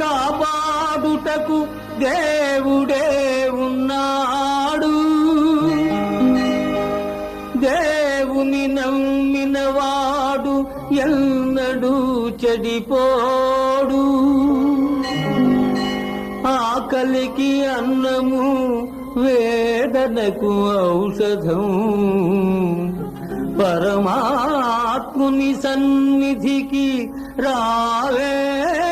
కాపాడుటకు దేవుడే ఉన్నాడు. దేవుని నమ్మినవాడు ఎన్నడూ చెడిపోడు. ఆకలికి అన్నము వేదనకు ఔషధం. పరమాత్ముని సన్నిధికి రావే.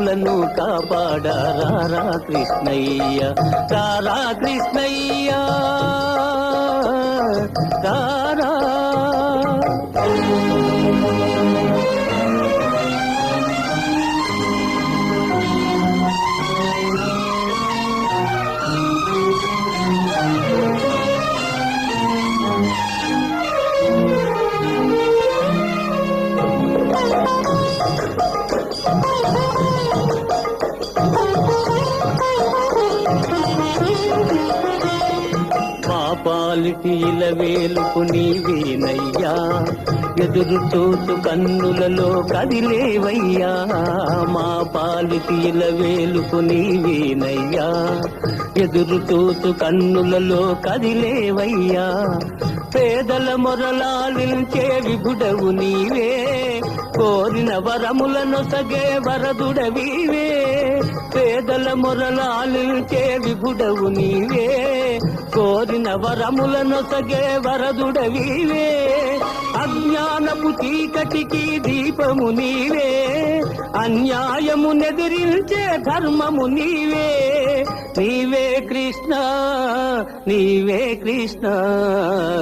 దీనులను కాపాడారా కృష్ణయ్య? రారా కృష్ణయ్య? పాలిటి ఇలవేలుపు నీవేనయ్యా. ఎదురు చూసు కన్నులలో కదిలేవయ్యా. మా పాలిటి ఇలవేలుపు నీవేనయ్యా. ఎదురు చూసు కన్నులలో కదిలేవయ్యా. పేదల మొరలాలించే విభుడవు నీవే. కోరిన వరములను సగే వరదుడవీవే పేదల మొరలాలించే విభుడవు నీవే. కోరిన వరములను సగే వరదుడవీవే అజ్ఞానపు చీకటికి దీపము నీవే అన్యాయము నెదిరించే ధర్మము నీవే. నీవే కృష్ణ నీవే కృష్ణ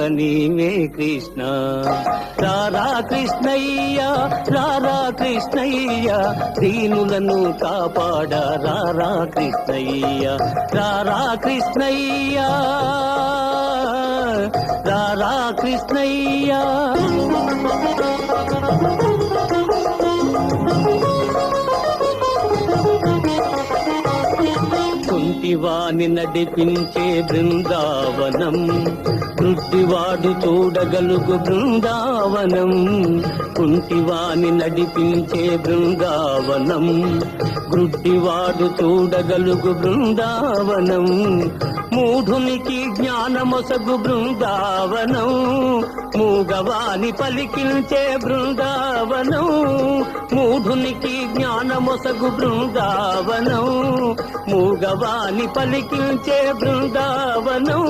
నీవే కృష్ణ. రారా కృష్ణయ్య రారా కృష్ణయ్య దీనులను కాపాడ రారా కృష్ణయ్య. రారా కృష్ణయ్యా. రారా కృష్ణయ్య. కుంటివాని నడిపించే బృందావనం. కృష్టివాడు చూడగలుగు బృందావనం కుంటివాని నడిపించే బృందావనం. గుడ్డివాడు చూడగలుగు బృందావనం మూఢునికి జ్ఞానమొసగు బృందావనం. మూగవాని పలికించే బృందావనం మూఢునికి జ్ఞానమొసగు బృందావనం. మూగవాని పలికించే బృందావనం.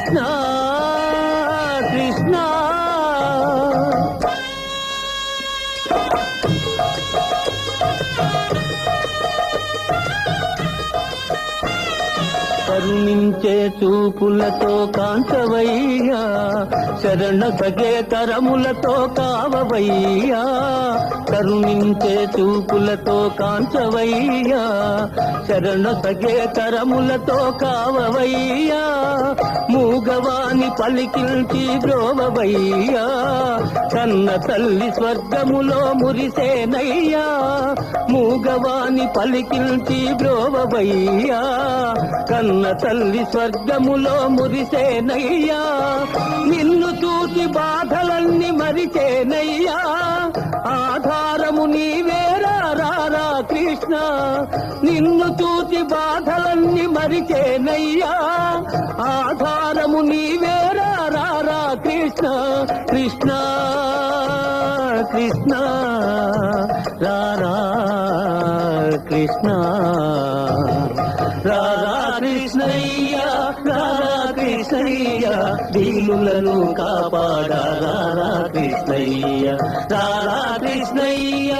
కృష్ణ కరుణించే చూపులతో కాంతవయ్యా శరణ సగే తరములతో కావవయ్యా. కరుణించే చూపులతో కాంచవయ్యా. శరణ సగే తరములతో కావవయ్యా. మూగవాని పలికించి బ్రోవవయ్యా కన్న తల్లి స్వర్గములో మురిసేనయ్యా. మూగవాని పలికించి బ్రోవవయ్యా కన్న తల్లి స్వర్గములో మురిసేనయ్యా. నిన్ను చూసి బాధలన్నీ మరిచేనయ్యా. ఆధారము నీవేరా రారా కృష్ణ. నిన్ను చూసి బాధలన్నీ మరిచేనయ్యా. ఆధారము నీవేరా రారా కృష్ణ. కృష్ణ కృష్ణ రారా కృష్ణ. రారా కృష్ణయ్య రారా కృష్ణయ్య దీనులను కాపాడా రారా కృష్ణయ్య రారా కృష్ణయ్య.